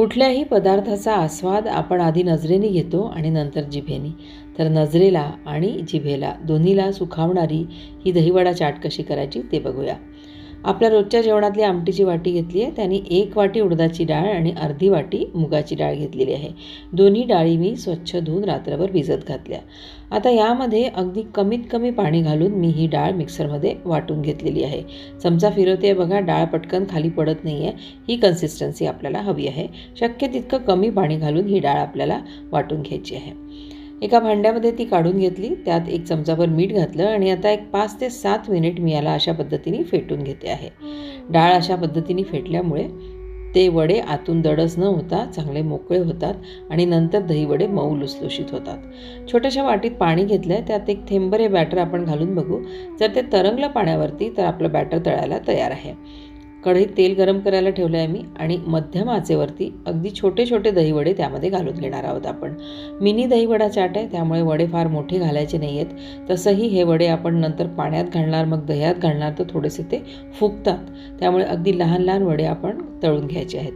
कुठल्याही पदार्थाचा आस्वाद आपण आधी नजरेने घेतो आणि नंतर जिभेने. तर नजरेला आणि जिभेला दोन्हीला सुखावणारी ही दहीवडा चाट कशी करायची ते बघूया. आपल्या रोजच्या जेवणातली आमटीची वाटी घेतली आहे. त्याने एक वाटी उडदाची डाळ आणि अर्धी वाटी मुगाची डाळ घेतलेली आहे. दोन्ही डाळी मी स्वच्छ धुवून रात्रभर भिजत घातल्या. आता यामध्ये अगदी कमीत कमी पाणी घालून मी ही डाळ मिक्सरमध्ये वाटून घेतलेली आहे. चमचा फिरवते बघा डाळ पटकन खाली पडत नाही आहे ही कन्सिस्टन्सी आपल्याला हवी आहे. शक्य तितकं कमी पाणी घालून ही डाळ आपल्याला वाटून घ्यायची आहे. एका भांड्यामध्ये ती काढून घेतली त्यात एक चमचाभर मीठ घातलं आणि आता एक पाच ते सात मिनिट मी याला अशा पद्धतीने फेटून घेते आहे. डाळ अशा पद्धतीने फेटल्यामुळे ते वडे आतून दडस न होता चांगले मोकळे होतात आणि नंतर दही वडे मऊ लुसलुशीत होतात. छोट्याशा वाटीत पाणी घेतलं आहे त्यात एक थेंबर हे बॅटर आपण घालून बघू. जर ते तरंगलं पाण्यावरती तर आपलं बॅटर तळायला तयार आहे. कढईत तेल गरम करायला ठेवलं आहे मी आणि मध्यम आचेवरती अगदी छोटे छोटे दहीवडे त्यामध्ये घालून घेणार आहोत आपण. मिनी दहीवडा चाट आहे त्यामुळे वडे फार मोठे घालायचे नाही आहेत तसंही हे वडे आपण नंतर पाण्यात घालणार मग दह्यात घालणार तर थोडेसे ते फुगतात. त्यामुळे अगदी लहान लहान वडे आपण तळून घ्यायचे आहेत.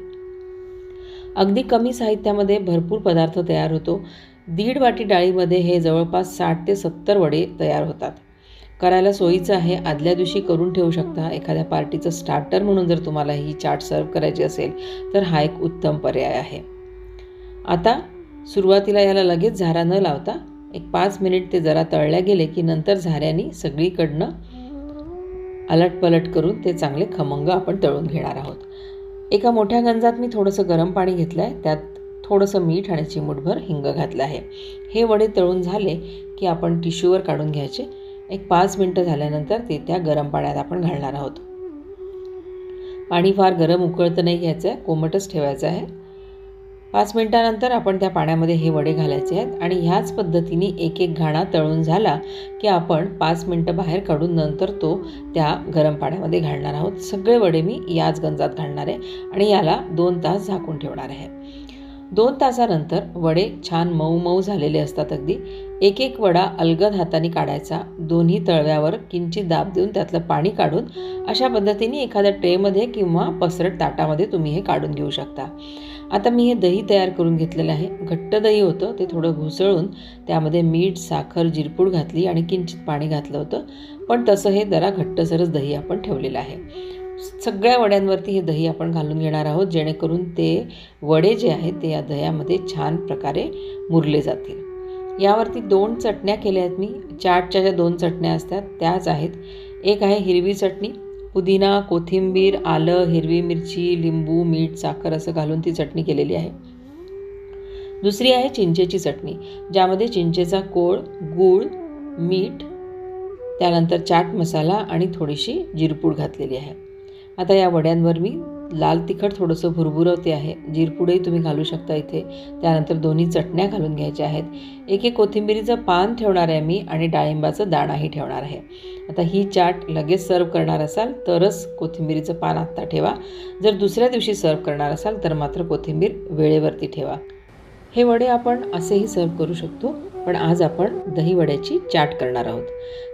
अगदी कमी साहित्यामध्ये भरपूर पदार्थ तयार होतो. दीड वाटी डाळीमध्ये हे जवळपास साठ ते सत्तर वडे तयार होतात. करायला सोयीचं आहे आदल्या दिवशी करून ठेवू शकता. एखाद्या पार्टीचं स्टार्टर म्हणून जर तुम्हाला ही चाट सर्व करायची असेल तर हा एक उत्तम पर्याय आहे. आता सुरुवातीला याला लगेच झारा न लावता एक पाच मिनिट ते जरा तळल्या गेले की नंतर झाऱ्याने सगळीकडनं अलटपलट करून ते चांगले खमंग आपण तळून घेणार आहोत. एका मोठ्या गंजात मी थोडंसं गरम पाणी घेतलं आहे त्यात थोडंसं मीठ आणि चिमूटभर हिंग घातलं आहे. हे वडे तळून झाले की आपण टिश्यूवर काढून घ्यायचे. एक पाच मिनटं झाल्यानंतर ते त्या गरम पाण्यात आपण घालणार आहोत. पाणी फार गरम उकळतं नाही घ्यायचं आहे कोमटच ठेवायचं आहे. पाच मिनटानंतर आपण त्या पाण्यामध्ये हे वडे घालायचे आहेत आणि ह्याच पद्धतीने एक एक घाणा तळून झाला की आपण पाच मिनटं बाहेर काढून नंतर तो त्या गरम पाण्यामध्ये घालणार आहोत. सगळे वडे मी याच गंजात घालणार आहे आणि याला दोन तास झाकून ठेवणार आहे. दोन तासानंतर वडे छान मऊ मऊ झालेले असतात अगदी. एक एक वडा अलगद हाताने काढायचा. दोन्ही तळव्यावर किंचित दाब देऊन त्यातलं पाणी काढून अशा पद्धतीने एखाद्या ट्रेमध्ये किंवा पसरट ताटामध्ये तुम्ही हे काढून घेऊ शकता. आता मी हे दही तयार करून घेतलेलं आहे. घट्ट दही होतं ते थोडं घुसळून त्यामध्ये मीठ साखर जिरपूड घातली आणि किंचित पाणी घातलं होतं. पण तसं हे जरा घट्टसरच दही आपण ठेवलेलं आहे. सगळ्या वड्यांवरती हे दही आपण घालून घेणार आहोत जेणेकरून ते वडे जे आहेत ते या दह्यामध्ये छान प्रकारे मुरले जातील. यावरती दोन चटण्या केल्या आहेत मी. चाटच्या ज्या दोन चटण्या असतात त्याच आहेत. एक आहे हिरवी चटणी. पुदिना कोथिंबीर आलं हिरवी मिरची लिंबू मीठ साखर असं घालून ती चटणी केलेली आहे. दुसरी आहे चिंचेची चटणी ज्यामध्ये चिंचेचा कोळ गूळ मीठ त्यानंतर चाट मसाला आणि थोडीशी जिरपूड घातलेली आहे. आता या वड्यांवर मी लाल तिखट थोडंसं भुरभुरवते आहे. जिरपुडही तुम्ही घालू शकता इथे. त्यानंतर दोन्ही चटण्या घालून घ्यायच्या आहेत. एक एक कोथिंबिरीचं पान ठेवणार आहे मी आणि डाळिंबाचं दाणाही ठेवणार आहे. आता ही चाट लगेच सर्व करणार असाल तरच कोथिंबिरीचं पान आत्ता ठेवा. जर दुसऱ्या दिवशी सर्व करणार असाल तर मात्र कोथिंबीर वेळेवरती ठेवा. हे वडे आपण असेही सर्व करू शकतो पण आज आपण दही वड्याची चाट करणार आहोत.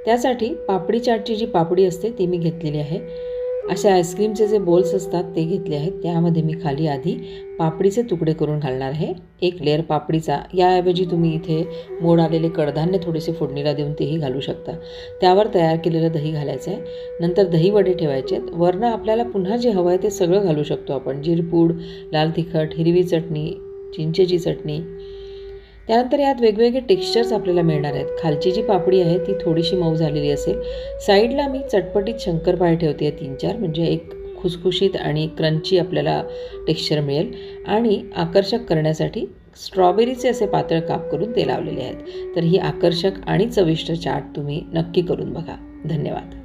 त्यासाठी पापडी चाटची जी पापडी असते ती मी घेतलेली आहे. अशा आईस्क्रीमचे जे बोल्स असतात ते घेतले आहेत. त्यामध्ये मी खाली आधी पापडीचे तुकडे करून घालणार आहे. एक लेअर पापडीचा. याऐवजी तुम्ही इथे मोड आलेले कडधान्य थोडेसे फोडणीला देऊन तेही घालू शकता. त्यावर तयार केलेलं दही घालायचं आहे नंतर दही वडे ठेवायचे आहेत. वरनं आपल्याला पुन्हा जे हवं आहे ते सगळं घालू शकतो आपण. जिरपूड लाल तिखट हिरवी चटणी चिंचेची चटणी त्यानंतर यात वेगवेगळे टेक्स्चर्स आपल्याला मिळणार आहेत. खालची जी पापडी आहे ती थोडीशी मऊ झालेली असेल. साईडला मी चटपटीत शंकरपाळी ठेवते आहे तीन चार म्हणजे एक खुसखुशीत आणि क्रंची आपल्याला टेक्स्चर मिळेल. आणि आकर्षक करण्यासाठी स्ट्रॉबेरीचे असे पातळ काप करून ते लावलेले आहेत. तर ही आकर्षक आणि चविष्ट चाट तुम्ही नक्की करून बघा. धन्यवाद.